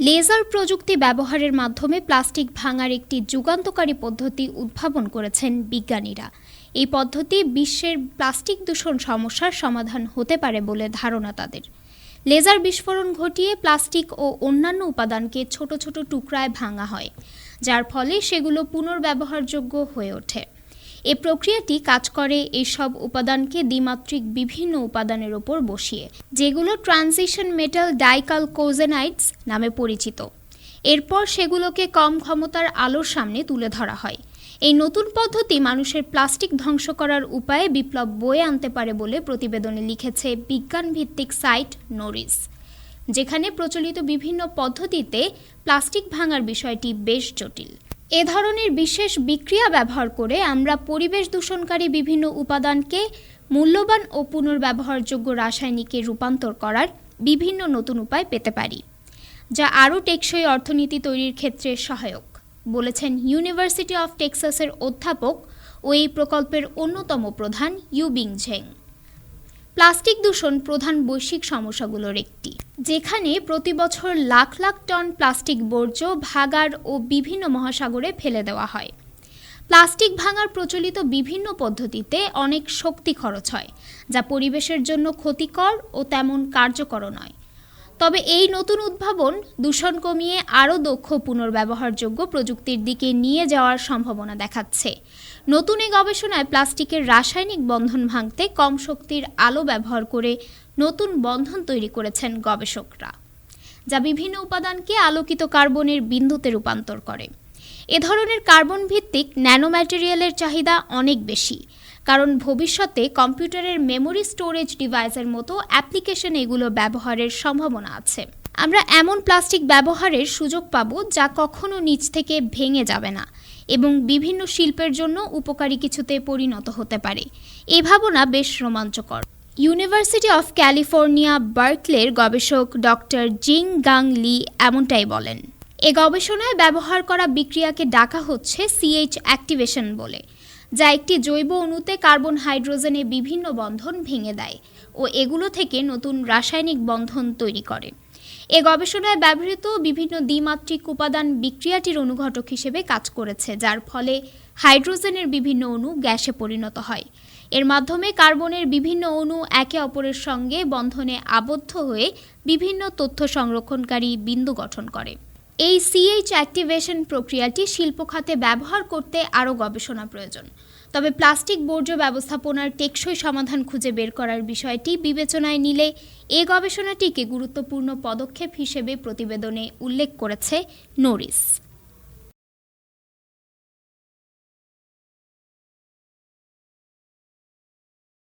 Laser প্রযুক্তি ব্যবহারের মাধ্যমে প্লাস্টিক ভাঙার একটি যুগান্তকারী পদ্ধতি উদ্ভাবন করেছেন বিজ্ঞানীরা। এই পদ্ধতি বিশ্বের প্লাস্টিক দূষণ সমস্যার সমাধান হতে পারে বলে ধারণা তাদের। লেজার বিস্ফোরণ ঘটিয়ে প্লাস্টিক ও অন্যান্য উপাদানকে ছোট ছোট টুকরায় ভাঙা হয়, যার ফলে সেগুলো পুনর্ব্যবহারযোগ্য হয়ে ওঠে। এ প্রক্রিয়াটি কাজ করে এইসব উপাদানকে দ্বিমাত্রিক বিভিন্ন উপাদানের ওপর বসিয়ে, যেগুলো ট্রানজিশন মেটাল ডাইকালকোজেনাইটস নামে পরিচিত। এরপর সেগুলোকে কম ক্ষমতার আলোর সামনে তুলে ধরা হয়। এই নতুন পদ্ধতি মানুষের প্লাস্টিক ধ্বংস করার উপায়ে বিপ্লব বয়ে আনতে পারে বলে প্রতিবেদনে লিখেছে বিজ্ঞানভিত্তিক সাইট নোরিস, যেখানে প্রচলিত বিভিন্ন পদ্ধতিতে প্লাস্টিক ভাঙার বিষয়টি বেশ জটিল। এ ধরনের বিশেষ বিক্রিয়া ব্যবহার করে আমরা পরিবেশ দূষণকারী বিভিন্ন উপাদানকে মূল্যবান ও পুনর্ব্যবহারযোগ্য রাসায়নিকে রূপান্তর করার বিভিন্ন নতুন উপায় পেতে পারি, যা আরও টেকসই অর্থনীতি তৈরির ক্ষেত্রে সহায়ক, বলেছেন ইউনিভার্সিটি অফ টেক্সাসের অধ্যাপক ও এই প্রকল্পের অন্যতম প্রধান ইউবিং ঝেং প্লাস্টিক দূষণ প্রধান বৈশ্বিক সমস্যাগুলোর একটি। যেখানে প্রতি বছর লাখ লাখ টন প্লাস্টিক বর্জ্য ভাগার ও বিভিন্ন মহাসাগরে ফেলে দেওয়া হয়। প্লাস্টিক ভাঙার প্রচলিত বিভিন্ন পদ্ধতিতে অনেক শক্তি খরচ হয়, যা পরিবেশের জন্য ক্ষতিকর ও তেমন কার্যকর নয়। তবে এই নতুন উদ্ভাবন দূষণ কমিয়ে আরও দক্ষ পুনর্ব্যবহারযোগ্য প্রযুক্তির দিকে নিয়ে যাওয়ার সম্ভাবনা দেখাচ্ছে। নতুন এই গবেষণায় প্লাস্টিকের রাসায়নিক বন্ধন ভাঙতে কম শক্তির আলো ব্যবহার করে নতুন বন্ধন তৈরি করেছেন গবেষকরা, যা বিভিন্ন উপাদানকে আলোকিত কার্বনের বিন্দুতে রূপান্তর করে। এ ধরনের কার্বন ভিত্তিক ন্যানোম্যাটেরিয়ালের চাহিদা অনেক বেশি। কারণ ভবিষ্যতে কম্পিউটারের মেমোরি স্টোরেজ ডিভাইসের মতো অ্যাপ্লিকেশন এগুলো ব্যবহারের সম্ভাবনা আছে। আমরা এমন প্লাস্টিক ব্যবহারের সুযোগ পাব যা কখনো নিচ থেকে ভেঙে যাবে না এবং বিভিন্ন শিল্পের জন্য উপকারী কিছুতে পরিণত হতে পারে। এ ভাবনা বেশ রোমাঞ্চকর। ইউনিভার্সিটি অফ ক্যালিফোর্নিয়া বার্কলের গবেষক ডক্টর জিং গাং লি এমনটাই বলেন। এ গবেষণায় ব্যবহার করা বিক্রিয়াকে ডাকা হচ্ছে সিএইচ অ্যাক্টিভেশন বলে, যা একটি জৈব অণুতে কার্বন হাইড্রোজেনে বিভিন্ন বন্ধন ভেঙে দেয় ও এগুলো থেকে নতুন রাসায়নিক বন্ধন তৈরি করে। এ গবেষণায় ব্যবহৃত বিভিন্ন দ্বিমাত্রিক উপাদান বিক্রিয়াটির অনুঘটক হিসেবে কাজ করেছে, যার ফলে হাইড্রোজেনের বিভিন্ন অণু গ্যাসে পরিণত হয়। এর মাধ্যমে কার্বনের বিভিন্ন অণু একে অপরের সঙ্গে বন্ধনে আবদ্ধ হয়ে বিভিন্ন তথ্য সংরক্ষণকারী বিন্দু গঠন করে। এই সিএইচ অ্যাক্টিভেশন প্রক্রিয়াটি শিল্প খাতে ব্যবহার করতে আরও গবেষণা প্রয়োজন। তবে প্লাস্টিক বর্জ্য ব্যবস্থাপনার টেকসই সমাধান খুঁজে বের করার বিষয়টি বিবেচনায় নিলে এ গবেষণাটিকে গুরুত্বপূর্ণ পদক্ষেপ হিসেবে প্রতিবেদনে উল্লেখ করেছে নোরিস।